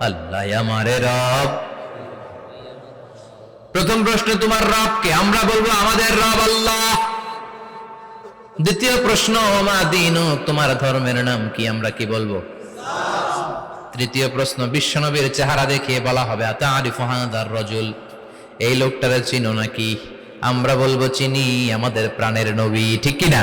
আল্লাহ আমারে রব। প্রথম প্রশ্ন, তোমার রবকে আমরা বলব আমাদের রব আল্লাহ। দ্বিতীয় প্রশ্ন, ওমা দিন, তোমার ধর্মের নাম কি আমরা কি বলব? তৃতীয় প্রশ্ন, বিশ্বনবীর চেহারা দেখে বলা হবে রজুল। এই লোকটারে চিনো নাকি? আমরা বলব, চিনি, আমাদের প্রাণের নবী, ঠিক কি না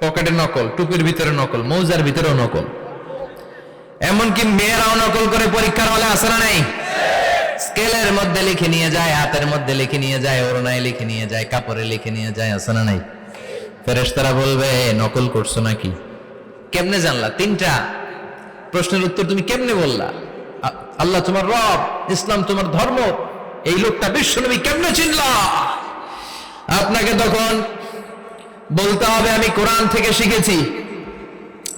পকেটের নকল, টুপির ভিতরে নকল, মৌজার ভিতরেও নকল। এমনকি মেয়েরাও নকল করে পরীক্ষার হলে আসে না নাই? স্কেলের মধ্যে লিখে নিয়ে যায়, হাতের মধ্যে লিখে নিয়ে যায় ওরনায় লিখে নিয়ে যায়, কাপড়ে লিখে নিয়ে যায়, আসে না নাই? ফেরেশতারা বলবে, নকল করছ নাকি? কেমনে জানলা? তিনটা। প্রশ্নের উত্তর তুমি কেমনে বললা? আল্লাহ তোমার রব, ইসলাম তোমার ধর্ম, এই লোকটা বিশ্ব বিশ্বনবী কেমনে চিনলা? আপনাকে তখন বলতে হবে, আমি কোরআন থেকে শিখেছি।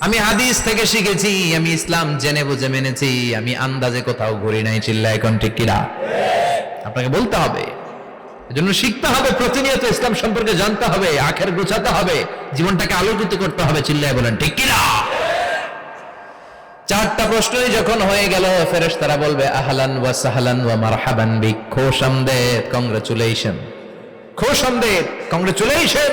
আমি হাদিস থেকে শিখেছি, আমি ইসলাম জেনে বুঝে মেনেছি, আমি আন্দাজে কোথাও ঘুরি নাই চিল্লা এখন ঠিক কিনা? আপনাকে বলতে হবে। এজন্য শিখতে হবে, প্রতিনিয়ত ইসলাম সম্পর্কে জানতে হবে, আখের গোছাতে হবে, জীবনটাকে আলোকিত করতে হবে, চিল্লায় বলেন, ঠিক কিনা? চারটা প্রশ্নই যখন হয়ে গেল ফেরেশ তারা বলবে, আহলান ওয়া সাহলান ওয়া মারহাবান বিক খোশামদেদ কংগ্রেচুলেশন খোশামদেদ কংগ্রেচুলেশন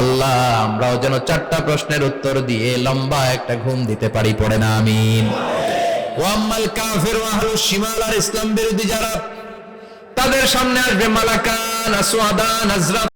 আল্লাহ, আমরাও যেন চারটা প্রশ্নের উত্তর দিয়ে লম্বা একটা ঘুম দিতে পারি, পড়ে না, আমিন। ওয়াম্মাল কাফির আর ইসলাম বিরোধী যারা, তাদের সামনে আসবে মালাকান, আসওয়াদান, আজরা